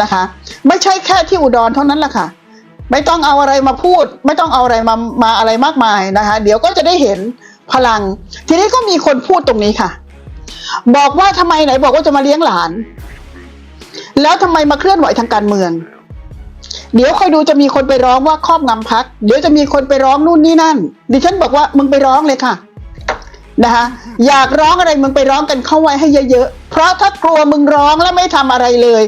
นะคะ ไม่ใช่แค่ที่อุดรเท่านั้นแหละค่ะ ไม่ต้องเอาอะไรมาพูด ไม่ต้องเอาอะไรมามาอะไรมากมายนะคะ เดี๋ยวก็จะได้เห็นพลัง ทีนี้ก็มีคนพูดตรงนี้ค่ะ บอกว่าทำไมไหนบอกว่าจะมาเลี้ยงหลาน แล้วทำไมมาเคลื่อนไหวทางการเมือง เดี๋ยวคอยดูจะมีคนไปร้องว่าครอบงำพัก เดี๋ยวจะมีคนไปร้องนู่นนี่นั่น ดิฉันบอกว่ามึงไปร้องเลยค่ะ นะคะอยากร้องอะไรมึงไปร้องกันเข้าไว้ให้เยอะๆ เพราะถ้ากลัวมึงร้องแล้วไม่ทำอะไรเลย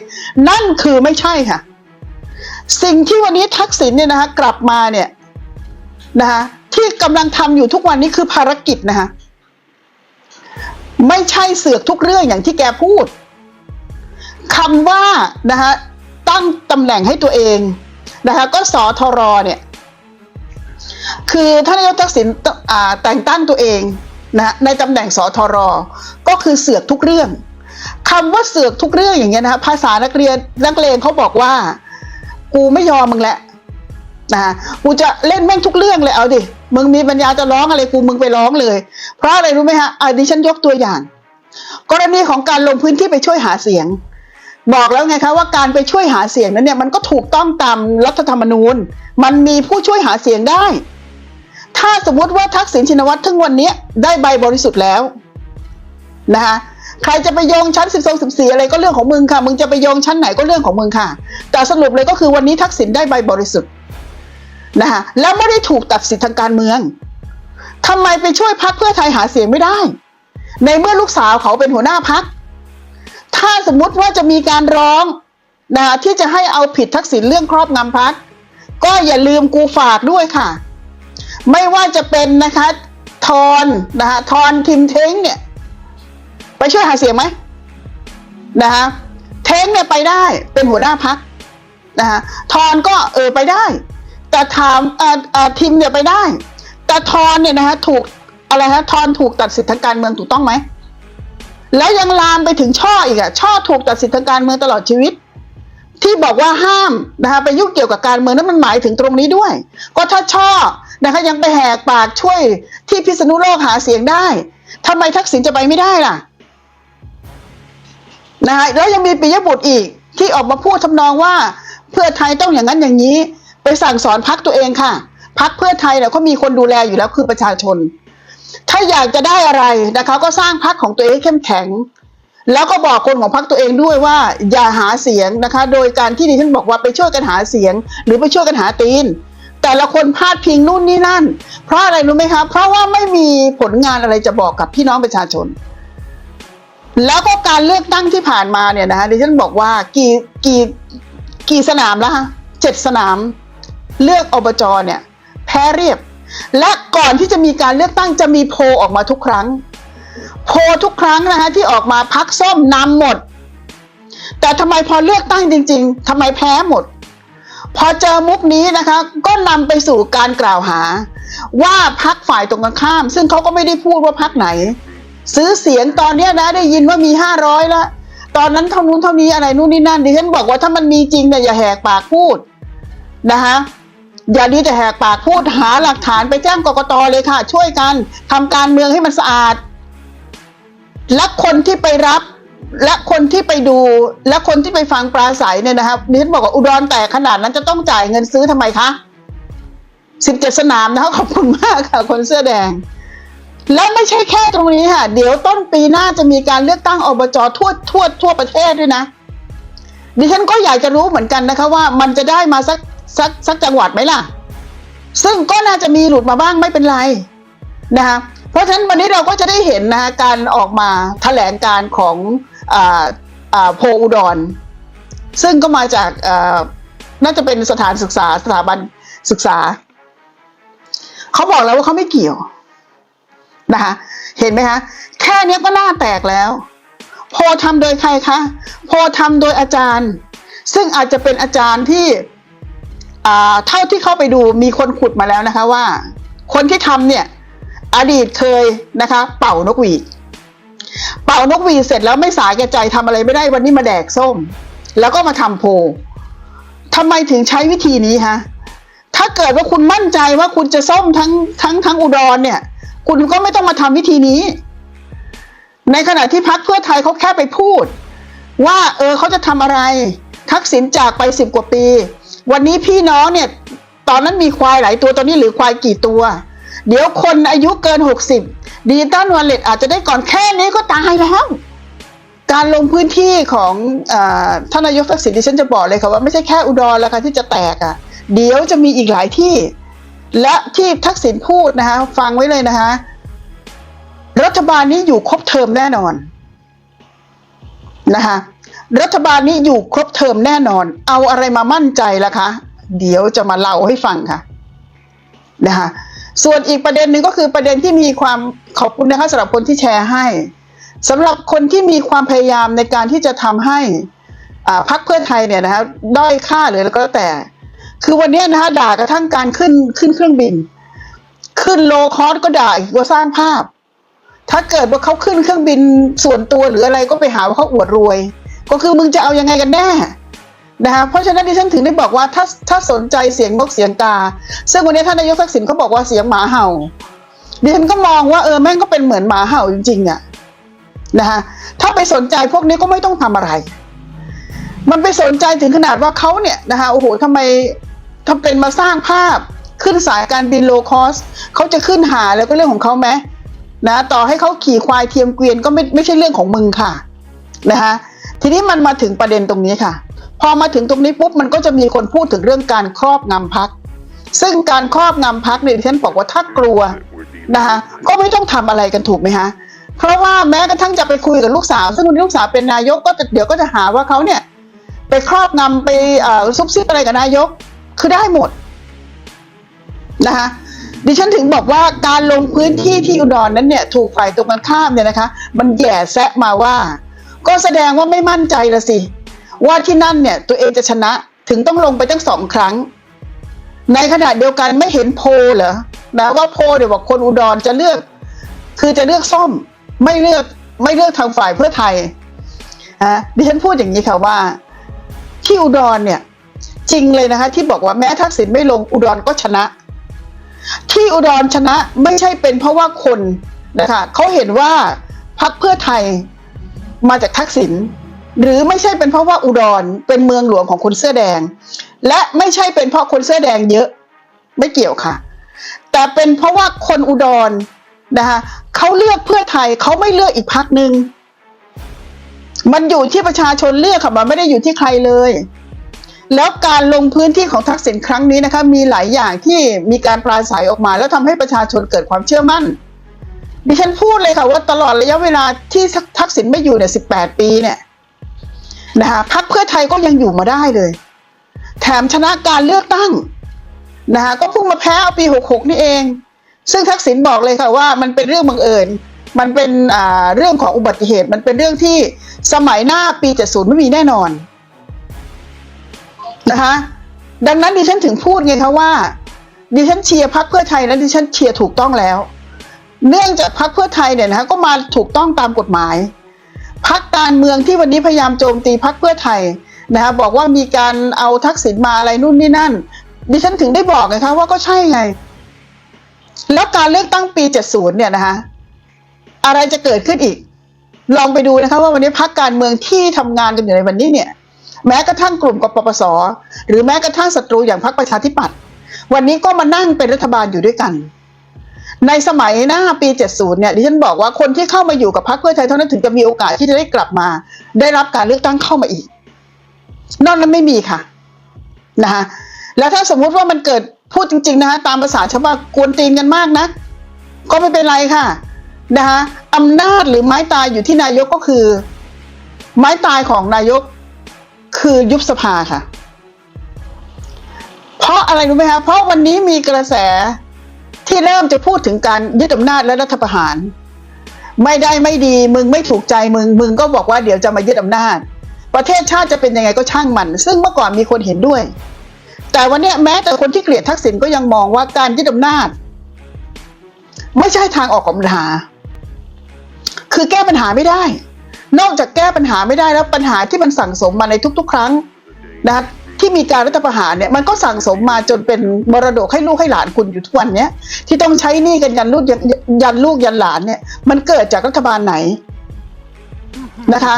นั่นคือไม่ใช่ค่ะ สิ่งที่วันนี้ทักษิณเนี่ยนะคะกลับมาเนี่ยนะคะที่กำลังทำอยู่ทุกวันนี้คือภารกิจนะคะไม่ใช่เสือกทุกเรื่องอย่างที่แกพูดคำว่านะคะตั้งตำแหน่งให้ตัวเองนะคะก็สอทรเนี่ย คือท่านนายกทักษิณอ่าแต่งตั้งตัวเอง นะในตำแหน่งสทรก็คือเสือกทุกเรื่องคำว่าเสือกทุกเรื่องอย่างเงี้ยนะภาษานักเรียนนักเลงเขาบอกว่า กูไม่ยอมมึงแหละนะกูจะเล่นแม่งทุกเรื่องเลยเอาดิมึงมีปัญญาจะร้องอะไรกูมึงไปร้องเลย เพราะอะไรรู้ไหมฮะอะดิฉันยกตัวอย่าง กรณีของการลงพื้นที่ไปช่วยหาเสียง บอกแล้วไงคะว่าการไปช่วยหาเสียงนั้นเนี่ยมันก็ถูกต้องตามรัฐธรรมนูญ มันมีผู้ช่วยหาเสียงได้ ถ้าสมมุติว่าทักษิณชินวัตรทั้งวันนี้ได้ใบบริสุทธิ์แล้วนะคะใครจะไปโยงชั้นสิบสองสิบสี่อะไรก็เรื่องของมึงค่ะ มึงจะไปโยงชั้นไหนก็เรื่องของมึงค่ะ แต่สรุปเลยก็คือวันนี้ทักษิณได้ใบบริสุทธิ์นะคะแล้วไม่ได้ถูกตัดสิทธิทางการเมืองทำไมไปช่วยพักเพื่อไทยหาเสียงไม่ได้ ในเมื่อลูกสาวเขาเป็นหัวหน้าพัก ถ้าสมมุติว่าจะมีการร้องนะคะที่จะให้เอาผิดทักษิณเรื่องครอบงำพักก็อย่าลืมกูฝากด้วยค่ะ ไม่ว่าจะเป็นนะคะทอนนะคะทอนทิมเท้งเนี่ย ไปช่วยหาเสียงไหมนะคะเท้งเนี่ยไปได้เป็นหัวหน้าพักนะคะทอนก็เออไปได้ แต่ถามเอ่อเอ่อทิมเนี่ยไปได้ แต่ทอนเนี่ยนะคะถูกอะไรฮะทอนถูกตัดสิทธิทางการเมืองถูกต้องไหมแล้วยังลามไปถึงช่ออีกอะช่อถูกตัดสิทธิทางการเมืองตลอดชีวิต ที่บอกว่าห้ามนะคะไปยุ่งเกี่ยวกับการเมืองนั้นมันหมายถึงตรงนี้ด้วย ก็ถ้าช่อ นะคะยังไปแหกปากช่วยที่พิษณุโลกหาเสียงได้ทำไมทักษิณจะไปไม่ได้ล่ะนะคะแล้วยังมีปิยบุตรอีกที่ออกมาพูดทำนองว่า เพื่อไทยต้องอย่างนั้นอย่างนี้ ไปสั่งสอนพักตัวเองค่ะพักเพื่อไทยเนี่ยเขามีคนดูแลอยู่แล้วคือประชาชน ถ้าอยากจะได้อะไรนะคะก็สร้างพักของตัวเองให้เข้มแข็ง แล้วก็บอกคนของพรรคตัวเองด้วยว่า อย่าหาเสียงนะคะ โดยการที่ดิฉันบอกว่าไปช่วยกันหาเสียง หรือไปช่วยกันหาตีน แต่ละคนพาดพิงนู่นนี่นั่น เพราะอะไรรู้ไหมคะ เพราะว่าไม่มีผลงานอะไรจะบอกกับพี่น้องประชาชน แล้วก็การเลือกตั้งที่ผ่านมาเนี่ยนะคะดิฉันบอกว่ากี่กี่กี่สนามแล้วคะเจ็ดสนาม เลือกอบจเนี่ย แพ้เรียบ และก่อนที่จะมีการเลือกตั้งจะมีโพออกมาทุกครั้ง โพทุกครั้งนะคะที่ออกมาพักส้มนำหมด แต่ทำไมพอเลือกตั้งจริง ๆทำไมแพ้หมด พอเจอมุกนี้นะคะก็นำไปสู่การกล่าวหา ว่าพักฝ่ายตรงกันข้าม ซึ่งเขาก็ไม่ได้พูดว่าพักไหน ซื้อเสียงตอนเนี้ยนะได้ยินว่ามีห้าร้อยละตอนนั้นเท่านู้นเท่านี้อะไรนู่นนี่นั่นดิฉันบอกว่าถ้ามันมีจริงเนี่ยอย่าแหกปากพูดนะคะอย่าดีแต่แหกปากพูดหาหลักฐานไปแจ้งกกตเลยค่ะ ช่วยกันทำการเมืองให้มันสะอาดและคนที่ไปรับ และคนที่ไปดูและคนที่ไปฟังปราศัยเนี่ยนะครับดิฉันบอกว่าอุดรแตกขนาดนั้นจะต้องจ่ายเงินซื้อทำไมคะสิบเจ็ดสนามนะคะขอบคุณมากค่ะ คนเสื้อแดง แล้วไม่ใช่แค่ตรงนี้ค่ะ เดี๋ยวต้นปีหน้าจะมีการเลือกตั้งอบจทั่วทั่วทั่วประเทศด้วยนะ ดิฉันก็อยากจะรู้เหมือนกันนะคะว่ามันจะได้มาสักสักสักจังหวัดไหมล่ะ ซึ่งก็น่าจะมีหลุดมาบ้างไม่เป็นไรนะคะเพราะฉะนั้นวันนี้เราก็จะได้เห็นนะคะการออกมาแถลงการของ โพอุดร ซึ่งก็มาจากอ่าน่าจะเป็นสถานศึกษาสถาบันศึกษา เขาบอกแล้วว่าเขาไม่เกี่ยวนะคะเห็นไหมคะ แค่นี้ก็หน้าแตกแล้ว โพทำโดยใครคะโพทำโดยอาจารย์ ซึ่งอาจจะเป็นอาจารย์ที่อ่าเท่าที่เข้าไปดูมีคนขุดมาแล้วนะคะว่า คนที่ทำเนี่ย อดีตเคยนะคะ เป่านกหวีด เป่านกหวีดเสร็จแล้วไม่สายแก่ใจทำอะไรไม่ได้วันนี้มาแดกส้ม แล้วก็มาทำโพลทำไมถึงใช้วิธีนี้ฮะถ้าเกิดว่าคุณมั่นใจว่าคุณจะส้มทั้งทั้งทั้งอุดรเนี่ย คุณก็ไม่ต้องมาทำวิธีนี้ ในขณะที่พักเพื่อไทยเขาแค่ไปพูด ว่าเออเขาจะทำอะไร ทักษิณจากไปสิบกว่าปี วันนี้พี่น้องเนี่ย ตอนนั้นมีควายหลายตัวตอนนี้เหรือควายกี่ตัว เดี๋ยวคนอายุเกินหกสิบ ดิจิตอลวอลเล็ตอาจจะได้ก่อนแค่นี้ก็ตายแล้ว การลงพื้นที่ของอท่านนายกทักษิณดิฉันจะบอกเลยค่ะว่าไม่ใช่แค่อุดรแล้วค่ะที่จะแตกอะ่ะ เดี๋ยวจะมีอีกหลายที่ และที่ทักษิณพูดนะคะฟังไว้เลยนะคะ รัฐบาลนี้อยู่ครบเทอมแน่นอนนะคะรัฐบาลนี้อยู่ครบเทอมแน่นอน เอาอะไรมามั่นใจล่ะคะ เดี๋ยวจะมาเล่าให้ฟังค่ะนะคะ ส่วนอีกประเด็นหนึ่งก็คือประเด็นที่มีความขอบคุณนะคะสำหรับคนที่แชร์ให้สำหรับคนที่มีความพยายามในการที่จะทำให้พรรคเพื่อไทยเนี่ยนะคะด้อยค่าหรือแล้วก็แต่ คือวันนี้นะคะด่ากระทั่งการขึ้นขึ้นเครื่องบิน ขึ้นโลคอสก็ด่าอีกว่าสร้างภาพ ถ้าเกิดว่าเขาขึ้นเครื่องบินส่วนตัวหรืออะไรก็ไปหาว่าเขาอวดรวย ก็คือมึงจะเอายังไงกันแน่ นะคะเพราะฉะนั้นดิฉันถึงได้บอกว่าถ้าถ้าสนใจเสียงนกเสียงกา ซึ่งวันนี้ท่านนายกทักษิณเขาบอกว่าเสียงหมาเห่าดิฉันก็มองว่าเออแม่งก็เป็นเหมือนหมาเห่าจริงๆอะนะคะถ้าไปสนใจพวกนี้ก็ไม่ต้องทำอะไร มันไปสนใจถึงขนาดว่าเขาเนี่ยนะคะโอ้โหทำไมทำเป็นมาสร้างภาพขึ้นสายการบินโลคอสเขาจะขึ้นหาแล้วก็เรื่องของเขาไหมนะต่อให้เขาขี่ควายเทียมเกวียนก็ไม่ไม่ใช่เรื่องของมึงค่ะนะคะทีนี้มันมาถึงประเด็นตรงนี้ค่ะ พอมาถึงตรงนี้ปุ๊บมันก็จะมีคนพูดถึงเรื่องการครอบงำพัก ซึ่งการครอบงำพักเนี่ยดิฉันบอกว่าถ้ากลัวนะคะก็ไม่ต้องทำอะไรกันถูกไหมคะเพราะว่าแม้กระทั่งจะไปคุยกับลูกสาว ซึ่งวันนี้ลูกสาวเป็นนายกก็เดี๋ยวก็จะหาว่าเขาเนี่ย ไปครอบงำไปซุบซิบอะไรกับนายก คือได้หมดนะคะดิฉันถึงบอกว่าการลงพื้นที่ที่อุดรนั้นเนี่ยถูกฝ่ายตรงกันข้ามเนี่ยนะคะ มันแย่แซะมาว่า ก็แสดงว่าไม่มั่นใจละสิ ว่าที่นั่นเนี่ยตัวเองจะชนะถึงต้องลงไปตั้งสองครั้ง ในขณะเดียวกันไม่เห็นโพเหรอนะว่าโพเดี๋ยวบอกคนอุดรจะเลือก คือจะเลือกซ่อมไม่เลือกไม่เลือกทางฝ่ายเพื่อไทยอะดิฉันพูดอย่างนี้ค่ะว่า ที่อุดรเนี่ย จริงเลยนะคะ ที่บอกว่าแม้ทักษิณไม่ลงอุดรก็ชนะ ที่อุดรชนะไม่ใช่เป็นเพราะว่าคนนะคะเขาเห็นว่าพรรคเพื่อไทยมาจากทักษิณ หรือไม่ใช่เป็นเพราะว่าอุดรเป็นเมืองหลวงของคนเสื้อแดง และไม่ใช่เป็นเพราะคนเสื้อแดงเยอะไม่เกี่ยวค่ะ แต่เป็นเพราะว่าคนอุดรนะคะเขาเลือกเพื่อไทยเขาไม่เลือกอีกพรรคหนึ่งมันอยู่ที่ประชาชนเลือกค่ะมันไม่ได้อยู่ที่ใครเลย แล้วการลงพื้นที่ของทักษิณครั้งนี้นะคะ มีหลายอย่างที่มีการปราศัยออกมา แล้วทำให้ประชาชนเกิดความเชื่อมั่น ดิฉันพูดเลยค่ะว่าตลอดระยะเวลาที่ทักษิณไม่อยู่เนี่ยสิบแปดปีเนี่ย นะคะพรรคเพื่อไทยก็ยังอยู่มาได้เลย แถมชนะการเลือกตั้งนะคะก็เพิ่งมาแพ้เอาปีหกหกนี่เอง ซึ่งทักษิณบอกเลยค่ะว่ามันเป็นเรื่องบังเอิญมันเป็นเรื่องของอุบัติเหตุ มันเป็นเรื่องที่สมัยหน้าปีเจ็ดศูนย์ไม่มีแน่นอนนะคะดังนั้นดิฉันถึงพูดไงคะว่า ดิฉันเชียร์พรรคเพื่อไทยและดิฉันเชียร์ถูกต้องแล้ว เนื่องจากพรรคเพื่อไทยเนี่ยนะคะก็มาถูกต้องตามกฎหมาย พรรคการเมืองที่วันนี้พยายามโจมตีพรรคเพื่อไทยนะคะบอกว่ามีการเอาทักษิณมาอะไรนู่นนี่นั่น ดิฉันถึงได้บอกไงคะว่าก็ใช่ไง แล้วการเลือกตั้งปี 70 เนี่ยนะคะอะไรจะเกิดขึ้นอีก ลองไปดูนะคะว่าวันนี้พรรคการเมืองที่ทำงานกันอยู่ในวันนี้เนี่ย แม้กระทั่งกลุ่มกปปส หรือแม้กระทั่งศัตรูอย่างพรรคประชาธิปัตย์วันนี้ก็มานั่งเป็นรัฐบาลอยู่ด้วยกัน ในสมัยหน้าปี 70 เนี่ยดิฉันบอกว่าคนที่เข้ามาอยู่กับพรรคเพื่อไทยเท่านั้นถึงจะมีโอกาสที่จะได้กลับมา ได้รับการเลือกตั้งเข้ามาอีก นอกนั้นไม่มีค่ะนะคะแล้วถ้าสมมุติว่ามันเกิดพูดจริง ๆ นะคะตามภาษาชาวบ้านกวนตีนกันมากนะก็ไม่เป็นไรค่ะนะคะอำนาจหรือไม้ตายอยู่ที่นายกก็คือ ไม้ตายของนายกคือยุบสภาค่ะ เพราะอะไรรู้ไหมคะเพราะวันนี้มีกระแส ที่เริ่มจะพูดถึงการยึดอำนาจและรัฐประหาร ไม่ได้ไม่ดีมึงไม่ถูกใจมึง มึงก็บอกว่าเดี๋ยวจะมายึดอำนาจ ประเทศชาติจะเป็นยังไงก็ช่างมัน ซึ่งเมื่อก่อนมีคนเห็นด้วย แต่วันนี้แม้แต่คนที่เกลียดทักษิณก็ยังมองว่าการยึดอำนาจ ไม่ใช่ทางออกของปัญหา คือแก้ปัญหาไม่ได้ นอกจากแก้ปัญหาไม่ได้แล้วปัญหาที่มันสั่งสมมาในทุก ๆ ครั้งนะ ที่มีการรัฐประหารเนี่ยมันก็สั่งสมมาจนเป็นมรดกให้ลูกให้หลานคุณอยู่ทุกวันเนี้ยที่ต้องใช้หนี้กันยันลูกยันยันลูกยันหลานเนี่ย มันเกิดจากรัฐบาลไหนนะคะ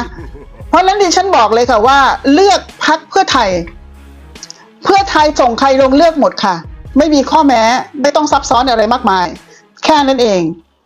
เพราะฉะนั้นดิฉันบอกเลยค่ะว่า เลือกพักเพื่อพื่อไทย เพื่อไทยส่งใครลงเลือกหมดค่ะ ไม่มีข้อแม้ไม่ต้องซับซ้อนอะไรมากมาย แค่นั้นเอง